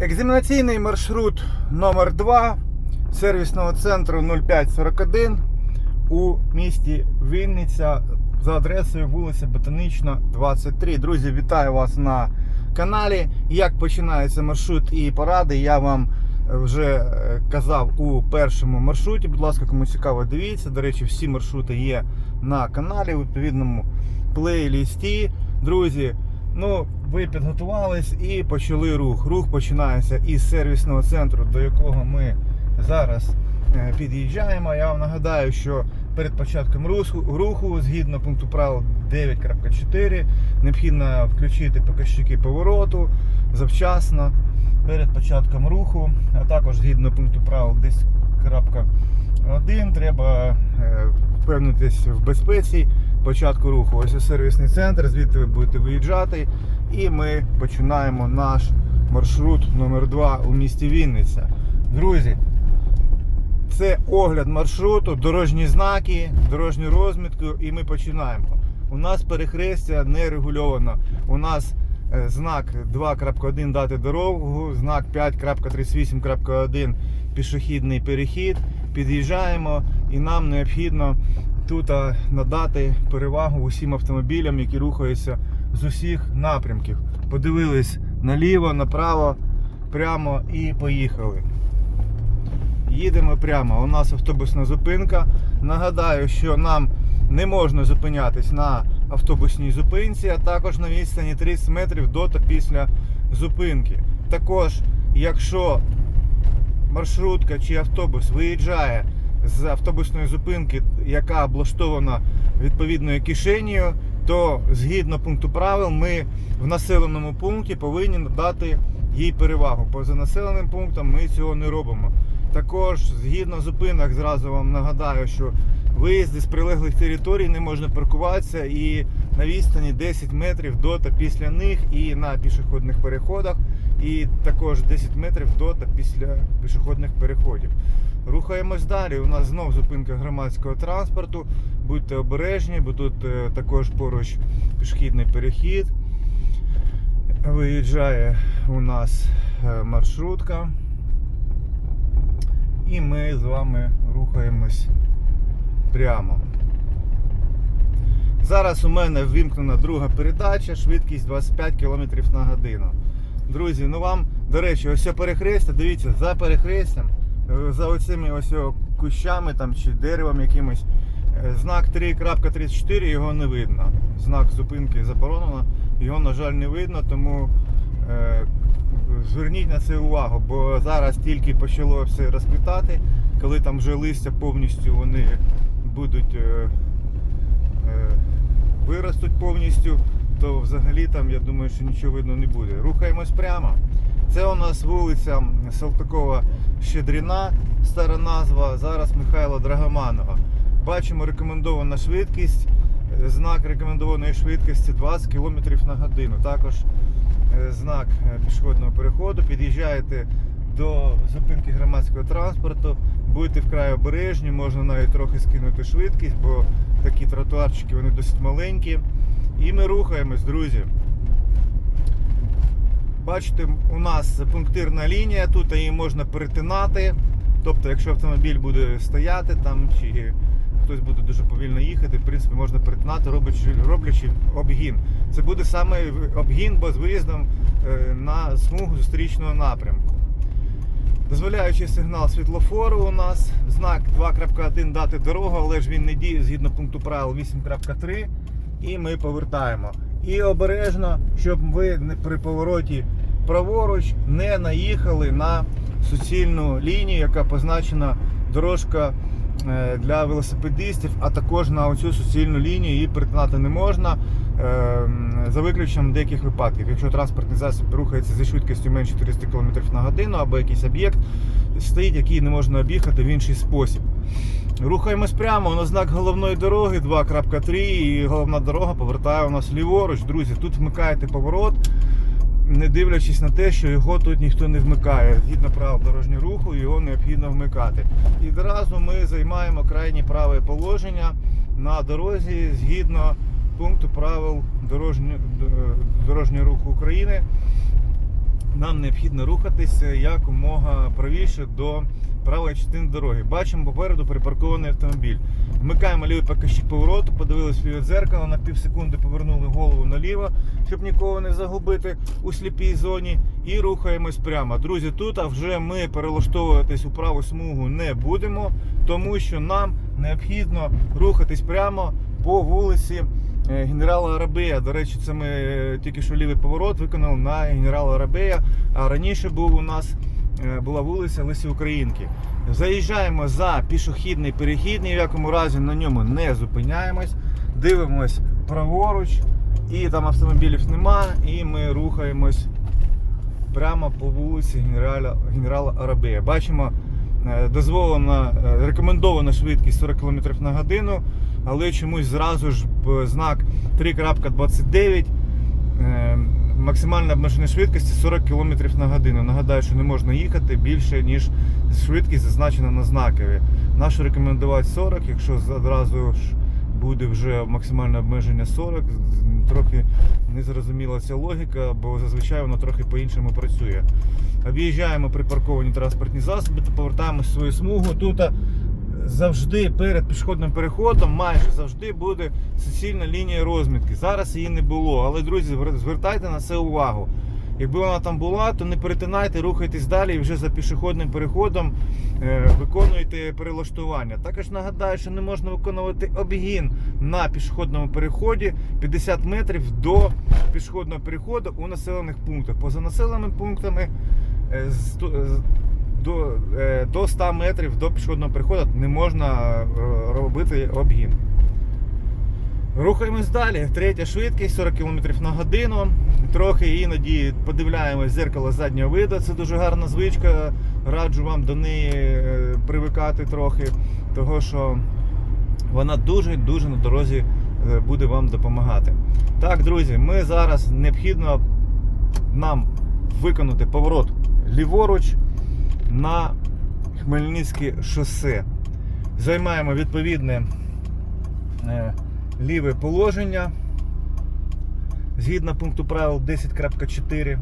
Екзаменаційний маршрут номер 2 сервісного центру 0541 у місті Вінниця за адресою вулиця Ботанічна, 23. Друзі, вітаю вас на каналі. Як починається маршрут і поради, я вам вже е, казав у першому маршруті. Будь ласка, кому цікаво, дивіться. До речі, всі маршрути є на каналі у відповідному плейлісті. Друзі, ну ви підготувались і почали рух. Рух починається із сервісного центру, до якого ми зараз е, під'їжджаємо. Я вам нагадаю, що перед початком руху, згідно пункту правил 9.4, необхідно включити показчики повороту завчасно перед початком руху, а також згідно пункту правил 10.1 треба е, впевнитись в безпеці початку руху. Ось сервісний центр, звідти ви будете виїжджати. І ми починаємо наш маршрут номер 2 у місті Вінниця. Друзі, це огляд маршруту, дорожні знаки, дорожню розмітку, і ми починаємо. У нас перехрестя не регульовано. У нас е, знак 2.1 дати дорогу, знак 5.38.1 пішохідний перехід. Під'їжджаємо і нам необхідно тут надати перевагу усім автомобілям, які рухаються з усіх напрямків. Подивились наліво, направо, прямо і поїхали. Їдемо прямо. У нас автобусна зупинка. Нагадаю, що нам не можна зупинятись на автобусній зупинці, а також на відстані 30 метрів до та після зупинки. Також, якщо маршрутка чи автобус виїжджає з автобусної зупинки, яка облаштована відповідною кишенею, то згідно пункту правил ми в населеному пункті повинні надати їй перевагу. Поза населеним пунктом ми цього не робимо. Також згідно зупинок, зразу вам нагадаю, що виїзди з прилеглих територій не можна паркуватися і на відстані 10 метрів до та після них, і на пішохідних переходах, і також 10 метрів до та після пішохідних переходів. Рухаємось далі. У нас знов зупинка громадського транспорту. Будьте обережні, бо тут е, також поруч пішохідний перехід. Виїжджає у нас е, маршрутка. І ми з вами рухаємось прямо. Зараз у мене ввімкнена друга передача, швидкість 25 км на годину. Друзі, ну вам, до речі, ось перехрестя, дивіться, за перехрестям, за оцими ось кущами там, чи деревом якимось, е, знак 3.34 його не видно. Знак зупинки заборонено, його, на жаль, не видно, тому е, зверніть на це увагу, бо зараз тільки почало все розквітати, коли там вже листя повністю вони будуть е, е, виростуть повністю, то взагалі там я думаю, що нічого видно не буде. Рухаємось прямо. Це у нас вулиця Салтикова Щедріна, стара назва, зараз Михайла Драгоманова. Бачимо рекомендована швидкість. Е, Знак рекомендованої швидкості 20 км на годину. Також е, знак е, пішохідного переходу. Під'їжджаєте до зупинки громадського транспорту, будьте вкрай обережні, можна навіть трохи скинути швидкість, бо такі тротуарчики вони досить маленькі. І ми рухаємось, друзі. Бачите, у нас пунктирна лінія, тут її можна перетинати. Тобто, якщо автомобіль буде стояти там, чи хтось буде дуже повільно їхати, в принципі, можна перетинати, роблячи, роблячи обгін. Це буде саме обгін, бо з виїздом е, на смугу зустрічного напрямку. Дозволяючи сигнал світлофору у нас, знак 2.1 дати дорогу, але ж він не діє згідно пункту правил 8.3. І ми повертаємо. І обережно, щоб ви не при повороті праворуч не наїхали на суцільну лінію, яка позначена дорожка е, для велосипедистів, а також на оцю суцільну лінію її перетинати не можна е, за виключенням деяких випадків. Якщо транспортний засіб рухається зі швидкістю менше 400 км на годину або якийсь об'єкт стоїть, який не можна об'їхати в інший спосіб. Рухаємось прямо, на знак головної дороги 2.3 і головна дорога повертає у нас ліворуч. Друзі, тут вмикаєте поворот, не дивлячись на те, що його тут ніхто не вмикає. Згідно правил дорожнього руху, його необхідно вмикати. І одразу ми займаємо крайнє праве положення на дорозі згідно пункту правил дорожнього, дорожнього руху України. Нам необхідно рухатися якомога правіше до правої частини дороги. Бачимо попереду припаркований автомобіль. Вмикаємо лівий показчик повороту, подивились в дзеркало, на пів секунди повернули голову наліво, щоб нікого не загубити у сліпій зоні. І рухаємось прямо. Друзі, тут а вже ми перелаштовуватись у праву смугу не будемо, тому що нам необхідно рухатись прямо по вулиці генерала Арабея. До речі, це ми е, тільки що лівий поворот виконали на генерала Арабея. А раніше був у нас е, була вулиця Лисі Українки. Заїжджаємо за пішохідний перехід, ні в якому разі на ньому не зупиняємось, дивимось праворуч, і там автомобілів нема, і ми рухаємось прямо по вулиці генерала, генерала Арабея. Бачимо, е, дозволена е, рекомендована швидкість 40 км на годину, але чомусь зразу ж знак 3.29. е, Максимальна обмежена швидкість 40 км на годину. Нагадаю, що не можна їхати більше, ніж швидкість зазначена на знакові. Нашу рекомендувати 40, якщо одразу ж буде вже максимальне обмеження 40. Трохи незрозуміла ця логіка, бо зазвичай воно трохи по-іншому працює. Об'їжджаємо припарковані транспортні засоби та повертаємось в свою смугу. Тут завжди перед пішохідним переходом майже завжди буде суцільна лінія розмітки. Зараз її не було, але друзі, звертайте на це увагу. Якби вона там була, то не перетинайте, рухайтесь далі і вже за пішохідним переходом е, виконуєте перелаштування. Також нагадаю, що не можна виконувати обгін на пішохідному переході 50 метрів до пішохідного переходу у населених пунктах. Поза населеними пунктами е, до, е, до 100 метрів до пішохідного переходу не можна е, робити обгін. Рухаємось далі. Третя швидкість 40 км на годину. Трохи іноді подивляємось зеркало заднього виду. Це дуже гарна звичка. Раджу вам до неї е, привикати трохи, того що вона дуже-дуже на дорозі буде вам допомагати. Так, друзі, ми зараз необхідно нам виконати поворот ліворуч на Хмельницьке шосе. Займаємо відповідне е, ліве положення згідно пункту правил 10.4.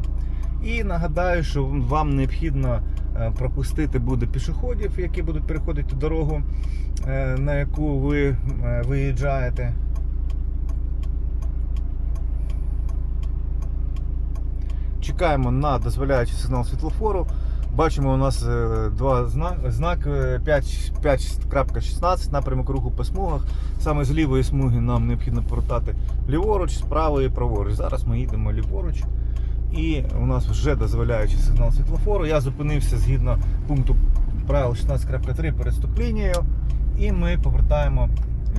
І нагадаю, що вам необхідно е, пропустити буде пішоходів, які будуть переходити дорогу, е, на яку ви виїжджаєте. Чекаємо на дозволяючий сигнал світлофору. Бачимо, у нас е, два знак, знак е, 5 5.16 напрямок руху по смугах. Саме з лівої смуги нам необхідно повертати ліворуч, з правої праворуч. Зараз ми їдемо ліворуч. І у нас вже дозволяючий сигнал світлофору. Я зупинився згідно пункту правил 16.3 перед стоп-лінією. І ми повертаємо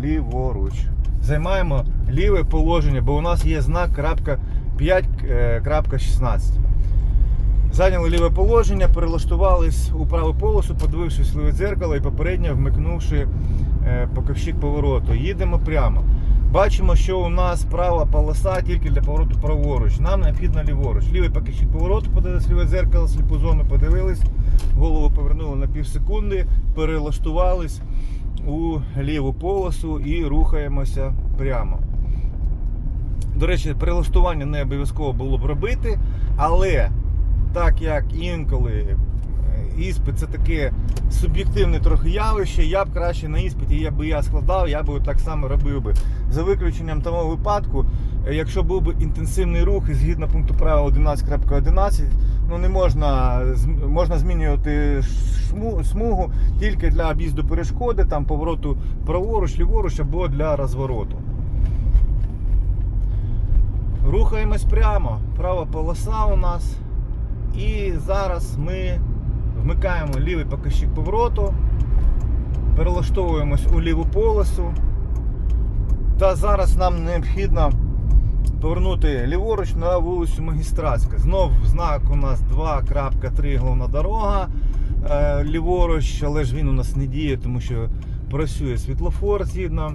ліворуч. Займаємо ліве положення, бо у нас є знак 5.16. Зайняли ліве положення, перелаштувались у праву полосу, подивившись в ліве дзеркало і попередньо вмикнувши е, показчик повороту. Їдемо прямо. Бачимо, що у нас права полоса тільки для повороту праворуч. Нам необхідно ліворуч. Лівий показчик повороту, подивились ліве дзеркало, сліпу зону подивились, голову повернули на пів секунди, перелаштувались у ліву полосу і рухаємося прямо. До речі, перелаштування не обов'язково було б робити, але так як інколи е, іспит це таке суб'єктивне трохи явище, я б краще на іспиті, я би я складав, я би так само робив би. За виключенням того випадку, е, якщо був би інтенсивний рух і згідно пункту правил 11.11, ну не можна можна змінювати смугу тільки для об'їзду перешкоди, там повороту праворуч, ліворуч або для розвороту. Рухаємось прямо. Права полоса у нас. І зараз ми вмикаємо лівий показчик повороту, перелаштовуємось у ліву полосу. Та зараз нам необхідно повернути ліворуч на вулицю Магістратська. Знов знак у нас 2.3 головна дорога. е, Ліворуч, але ж він у нас не діє, тому що працює світлофор згідно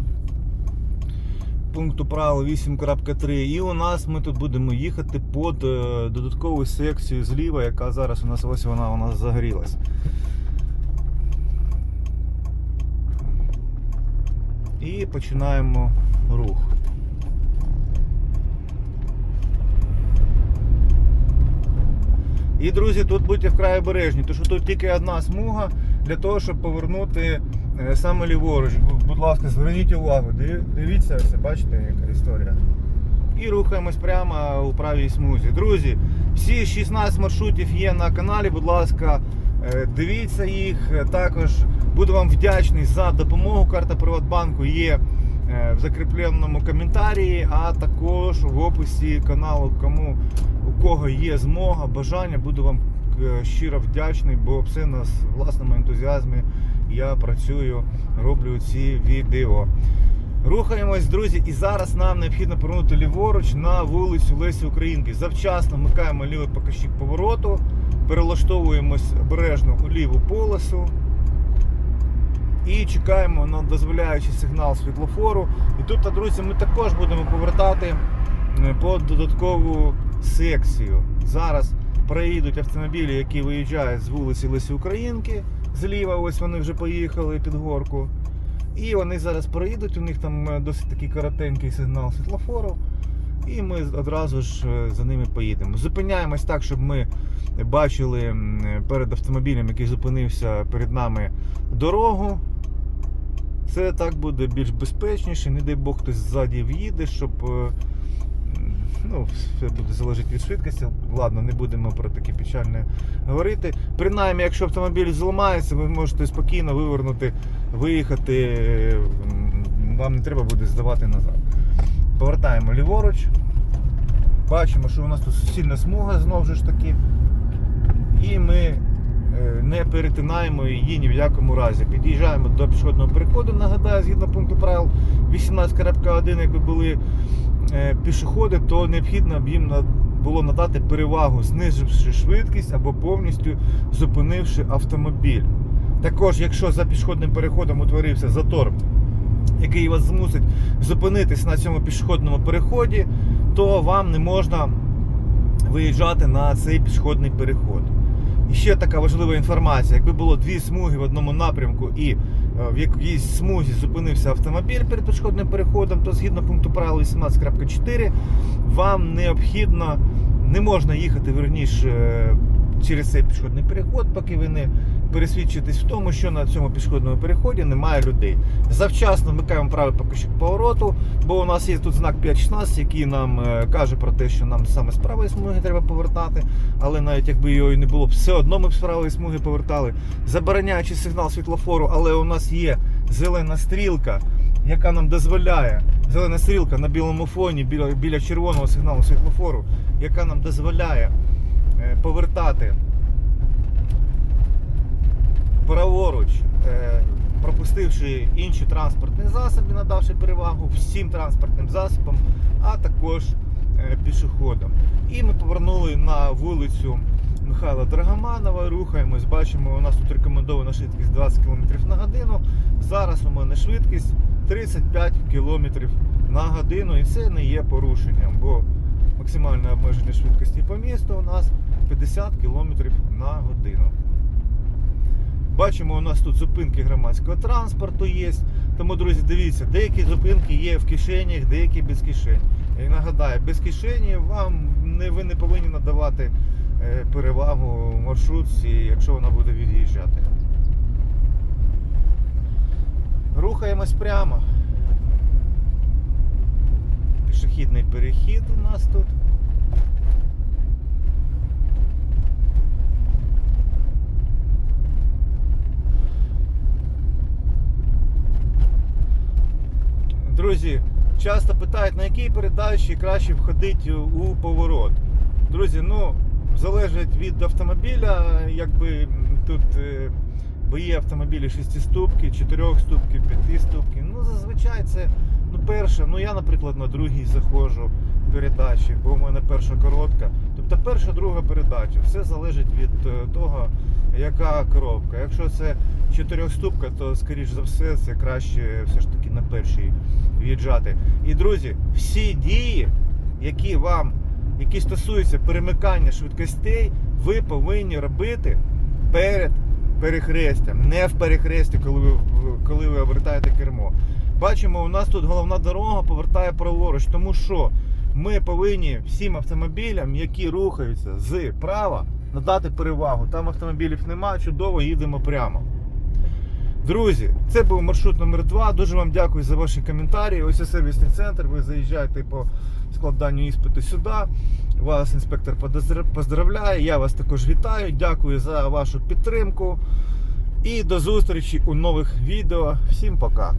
пункту правил 8.3. І у нас ми тут будемо їхати під е, додаткову секцію зліва, яка зараз у нас ось вона у нас загорілась. І починаємо рух. І, друзі, тут будьте вкрай обережні, тому що тут тільки одна смуга для того, щоб повернути саме ліворуч. Будь ласка, зверніть увагу, дивіться, ось, бачите, яка історія. І рухаємось прямо у правій смузі. Друзі, всі 16 маршрутів є на каналі. Будь ласка, е, дивіться їх. Е, Також буду вам вдячний за допомогу. Карта Приватбанку є е, в закріпленому коментарі, а також в описі каналу, кому у кого є змога, бажання, буду вам е, щиро вдячний, бо все на власному ентузіазмі я працюю, роблю ці відео. Рухаємось, друзі, і зараз нам необхідно повернути ліворуч на вулицю Лесі Українки. Завчасно вмикаємо лівий покажчик повороту, перелаштовуємось обережно у ліву полосу і чекаємо на дозволяючий сигнал світлофору. І тут, друзі, ми також будемо повертати е, по додаткову секцію. Зараз проїдуть автомобілі, які виїжджають з вулиці Лесі Українки. Зліва, ось вони вже поїхали під горку. І вони зараз проїдуть, у них там е, досить такий коротенький сигнал світлофору. І ми одразу ж е, за ними поїдемо. Зупиняємось так, щоб ми бачили перед автомобілем, який зупинився перед нами дорогу. Це так буде більш безпечніше, не дай Бог хтось ззаді в'їде, щоб е, ну, все буде залежати від швидкості. Ладно, не будемо про таке печальне говорити. Принаймні, якщо автомобіль зламається, ви можете спокійно вивернути, виїхати. Вам не треба буде здавати назад. Повертаємо ліворуч. Бачимо, що у нас тут суцільна смуга знову ж таки. І ми е, не перетинаємо її ні в якому разі. Під'їжджаємо до пішохідного переходу, нагадаю, згідно пункту правил 18.1, якби були пішоходи, то необхідно б їм було надати перевагу, знизивши швидкість або повністю зупинивши автомобіль. Також, якщо за пішохідним переходом утворився затор, який вас змусить зупинитись на цьому пішохідному переході, то вам не можна виїжджати на цей пішохідний переход. І ще така важлива інформація: якби було дві смуги в одному напрямку і е, в якійсь смузі зупинився автомобіль перед пішохідним переходом, то згідно пункту правил 18.4 вам необхідно не можна їхати верніше е, через цей пішохідний переход, поки ви не пересвідчитесь в тому, що на цьому пішохідному переході немає людей. Завчасно вмикаємо правий покажчик повороту, бо у нас є тут знак 5.16, який нам е, каже про те, що нам саме з правої смуги треба повертати. Але навіть якби його і не було, все одно ми б з правої смуги повертали, забороняючи сигнал світлофору, але у нас є зелена стрілка, яка нам дозволяє. Зелена стрілка на білому фоні біля, біля червоного сигналу світлофору, яка нам дозволяє повертати праворуч, е, пропустивши інші транспортні засоби, надавши перевагу всім транспортним засобам, а також е, пішоходам. І ми повернули на вулицю Михайла Драгоманова, рухаємось, бачимо, у нас тут рекомендована швидкість 20 км на годину. Зараз у мене швидкість 35 км на годину, і це не є порушенням, бо максимальне обмеження швидкості по місту у нас 50 км на годину. Бачимо, у нас тут зупинки громадського транспорту є. Тому, друзі, дивіться, деякі зупинки є в кишенях, деякі без кишень. І нагадаю, без кишені вам не, ви не повинні надавати е, перевагу маршрутці, якщо вона буде від'їжджати. Рухаємось прямо. Пішохідний перехід у нас тут. Друзі, часто питають, на якій передачі краще входити у поворот. Друзі, ну, залежить від автомобіля, якби тут е, бо є автомобілі 6 ступки, 4 ступки, 5 ступки. Ну, зазвичай це, ну, перше, ну я, наприклад, на другій заходжу в передачі, бо у мене перша коротка. Тобто перша, друга передача. Все залежить від е, того, яка коробка. Якщо це 4 ступка, то скоріш за все це краще все ж таки на першій в'їжджати. І друзі, всі дії, які вам, які стосуються перемикання швидкостей, ви повинні робити перед перехрестям, не в перехресті, коли ви, коли ви обертаєте кермо. Бачимо, у нас тут головна дорога повертає праворуч, тому що ми повинні всім автомобілям, які рухаються з права, надати перевагу. Там автомобілів немає, чудово, їдемо прямо. Друзі, це був маршрут номер 2 Дуже вам дякую за ваші коментарі. Ось і сервісний центр. Ви заїжджаєте по складанню іспиту сюди. Вас інспектор поздравляє. Я вас також вітаю. Дякую за вашу підтримку. І до зустрічі у нових відео. Всім пока!